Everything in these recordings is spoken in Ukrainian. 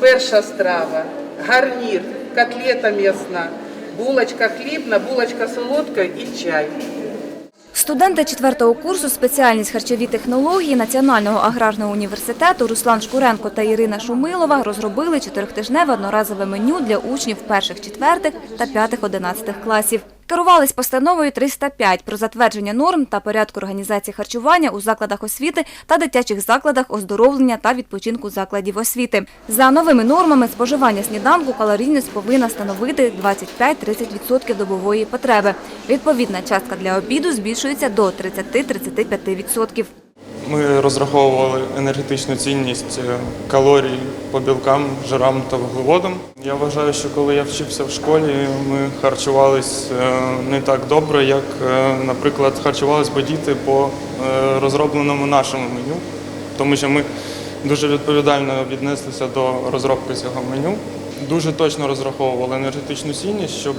перша страва, гарнір, котлета м'ясна, булочка хлібна, булочка солодка і чай. Студенти четвертого курсу спеціальність харчові технології Національного аграрного університету Руслан Шкуренко та Ірина Шумилова розробили чотирьохтижневе одноразове меню для учнів перших, четвертих та п'ятих одинадцятих класів. Керувались постановою 305 про затвердження норм та порядку організації харчування у закладах освіти та дитячих закладах оздоровлення та відпочинку закладів освіти. За новими нормами споживання сніданку калорійність повинна становити 25-30% добової потреби. Відповідна частка для обіду збільшується до 30-35%. Ми розраховували енергетичну цінність е, калорій по білкам, жирам та вуглеводам. Я вважаю, що коли я вчився в школі, ми харчувались е, не так добре, як, е, наприклад, харчувались би діти по розробленому нашому меню, тому що ми дуже відповідально віднеслися до розробки цього меню. Дуже точно розраховували енергетичну цінність, щоб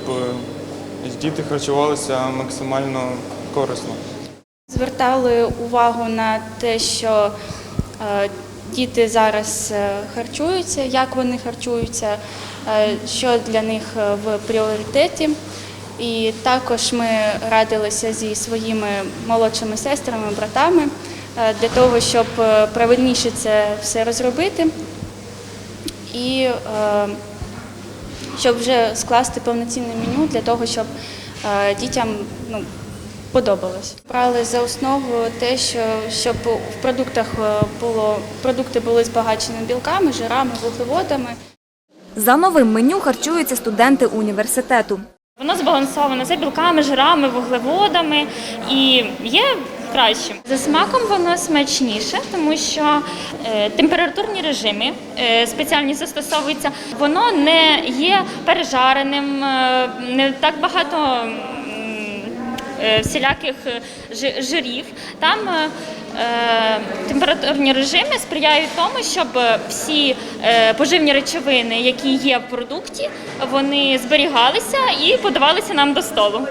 діти харчувалися максимально корисно. Звертали увагу на те, що е, діти зараз е, харчуються, як вони харчуються, е, що для них в пріоритеті. І також ми радилися зі своїми молодшими сестрами, братами для того, щоб правильніше це все розробити і щоб вже скласти повноцінне меню для того, щоб дітям ну, подобалось. Брали за основу те, що щоб в продуктах е, було продукти були збагачені білками, жирами, вуглеводами. За новим меню харчуються студенти університету. Воно збалансоване за білками, жирами, вуглеводами і є кращим. За смаком воно смачніше, тому що е, температурні режими е, спеціальні застосовуються. Воно не є пережареним, е, не так багато. Е, Всіляких е, жирів там е, температурні режими сприяють тому, щоб всі поживні речовини, які є в продукті, вони зберігалися і подавалися нам до столу.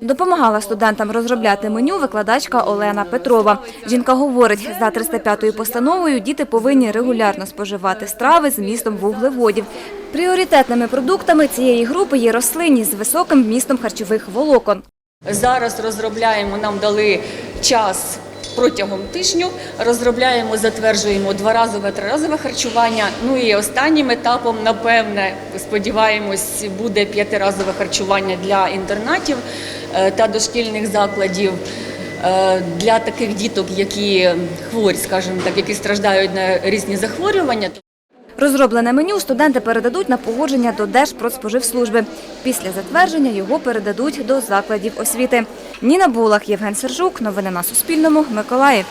Допомагала студентам розробляти меню викладачка Олена Петрова. Жінка говорить, за 305-ю постановою діти повинні регулярно споживати страви з містом вуглеводів. Пріоритетними продуктами цієї групи є рослинні з високим вмістом харчових волокон. Зараз розробляємо, нам дали час протягом тижню. Розробляємо, затверджуємо дворазове, триразове харчування. Ну і останнім етапом, напевне, сподіваємось, буде п'ятиразове харчування для інтернатів е, та дошкільних закладів. е, Для таких діток, які хворі, скажімо так, які страждають на різні захворювання. Розроблене меню студенти передадуть на погодження до Держпродспоживслужби. Після затвердження його передадуть до закладів освіти. Ніна Булах, Євген Сержук. Новини на Суспільному. Миколаїв.